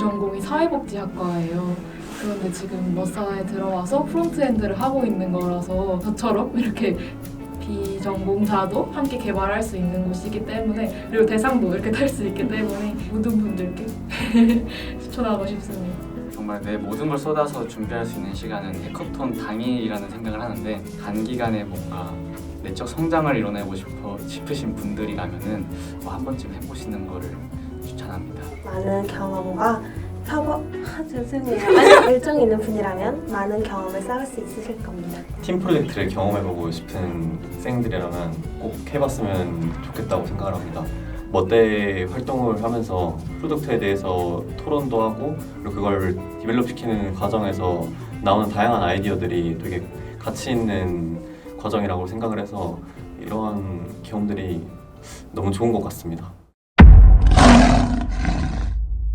전공이 사회복지학과예요. 그런데 지금 머사에 들어와서 프론트엔드를 하고 있는 거라서 저처럼 이렇게 비전공자도 함께 개발할 수 있는 곳이기 때문에 그리고 대상도 이렇게 탈 수 있기 때문에 모든 분들께 추천하고 싶습니다. 정말 내 모든 걸 쏟아서 준비할 수 있는 시간은 해커톤 당일이라는 생각을 하는데 단기간에 뭔가 내적 성장을 이뤄내고 싶어 싶으신 분들이라면은 어, 한 번쯤 해보시는 거를. 많은 경험과 사고 아, 죄송해요. 열정이 있는 분이라면 많은 경험을 쌓을 수 있으실 겁니다. 팀 프로젝트를 경험해보고 싶은 학생들이라면 꼭 해봤으면 좋겠다고 생각을 합니다. 멋대 활동을 하면서 프로덕트에 대해서 토론도 하고 그리고 그걸 디벨롭 시키는 과정에서 나오는 다양한 아이디어들이 되게 가치 있는 과정이라고 생각을 해서 이러한 경험들이 너무 좋은 것 같습니다.